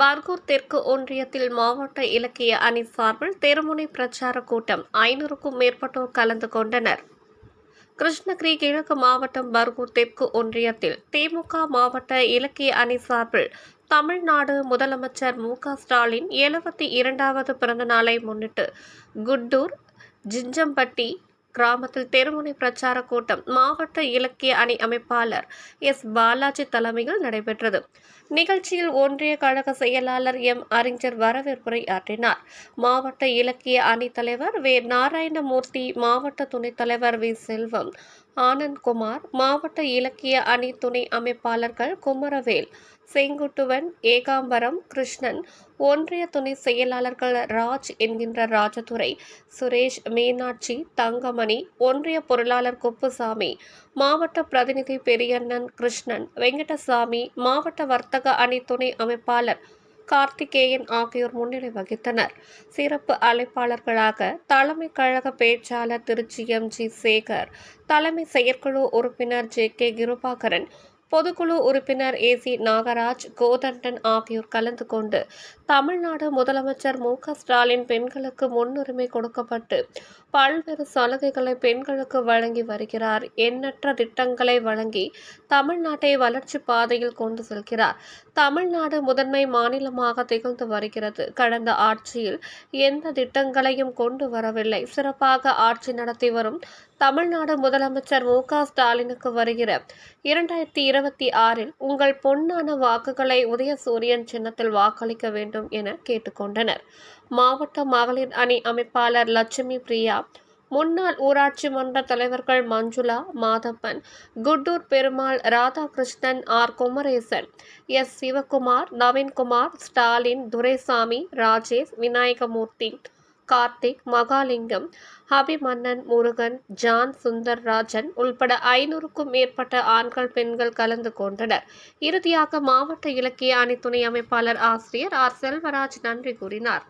பர்கூர் தெற்கு ஒன்றியத்தில் மாவட்ட இலக்கிய அணி சார்பில் தெருமுனை பிரச்சார கூட்டம் ஐநூறுக்கும் மேற்பட்டோர் கலந்து கொண்டனர். கிருஷ்ணகிரி கிழக்கு மாவட்டம் பர்கூர் தெற்கு ஒன்றியத்தில் திமுக மாவட்ட இலக்கிய அணி சார்பில் தமிழ்நாடு முதலமைச்சர் மு க ஸ்டாலின் எழுபத்தி இரண்டாவது பிறந்த நாளை முன்னிட்டு குட்டூர் ஜிஞ்சம்பட்டி கிராமத்தில் தெருமுனை பிரச்சார கூட்டம் மாவட்ட இலக்கிய அணி அமைப்பாளர் எஸ். பாலாஜி தலைமையில் நடைபெற்றது. நிகழ்ச்சியில் ஒன்றிய கழக செயலாளர் எம். அறிஞர் வரவேற்புரை ஆற்றினார். மாவட்ட இலக்கிய அணி தலைவர் வே. நாராயணமூர்த்தி மாவட்ட துணைத் தலைவர் வி. செல்வம் ஆனந்த்குமார் மாவட்ட இலக்கிய அணி துணை அமைப்பாளர்கள் குமரவேல் செங்குட்டுவன் ஏகாம்பரம் கிருஷ்ணன் ஒன்றிய துணை செயலாளர்கள் ராஜ் என்கின்ற ராஜதுரை சுரேஷ் மீனாட்சி தங்கமணி ஒன்றிய பொருளாளர் குப்புசாமி மாவட்ட பிரதிநிதி பெரியண்ணன் கிருஷ்ணன் வெங்கடசாமி மாவட்ட வர்த்தக அணி துணை அமைப்பாளர் கார்த்திகேயன் ஆகியோர் முன்னிலை வகித்தனர். சிறப்பு அழைப்பாளர்களாக தலைமை கழக பேச்சாளர் திருச்சி எம். ஜி. சேகர் தலைமை செயற்குழு உறுப்பினர் ஜே. கே. கிருபாகரன் பொதுக்குழு உறுப்பினர் ஏ சி நாகராஜ் கோதண்டன் ஆகியோர் கலந்து கொண்டு தமிழ்நாடு முதலமைச்சர் மு ஸ்டாலின் பெண்களுக்கு முன்னுரிமை கொடுக்கப்பட்டு பல்வேறு சலுகைகளை பெண்களுக்கு வழங்கி வருகிறார். எண்ணற்ற திட்டங்களை வழங்கி தமிழ்நாட்டை வளர்ச்சி பாதையில் கொண்டு செல்கிறார். தமிழ்நாடு முதன்மை மாநிலமாக திகழ்ந்து வருகிறது. கடந்த ஆட்சியில் எந்த திட்டங்களையும் கொண்டு வரவில்லை. சிறப்பாக ஆட்சி நடத்தி வரும் தமிழ்நாடு முதலமைச்சர் மு க ஸ்டாலினுக்கு வருகிற இரண்டாயிரத்தி இருபத்தி ஆறில் உங்கள் பொன்னான வாக்குகளை உதயசூரியன் சின்னத்தில் வாக்களிக்க வேண்டும் என கேட்டுக்கொண்டனர். மாவட்ட மகளிர் அணி அமைப்பாளர் லட்சுமி பிரியா முன்னாள் ஊராட்சி மன்ற தலைவர்கள் Manjula Mathappan Kuttur Perumal Radhakrishnan R. Kumaresan S. Sivakumar Naveenkumar Stalin Duraisamy Rajesh Vinayagamoorthy Karthik Mahalingam Abhimannan Murugan John Sundarrajan உள்பட ஐநூறுக்கும் மேற்பட்ட ஆண்கள் பெண்கள் கலந்து கொண்டனர். இறுதியாக மாவட்ட இலக்கிய அணி துணை அமைப்பாளர் ஆசிரியர் ஆர். செல்வராஜ் நன்றி கூறினார்.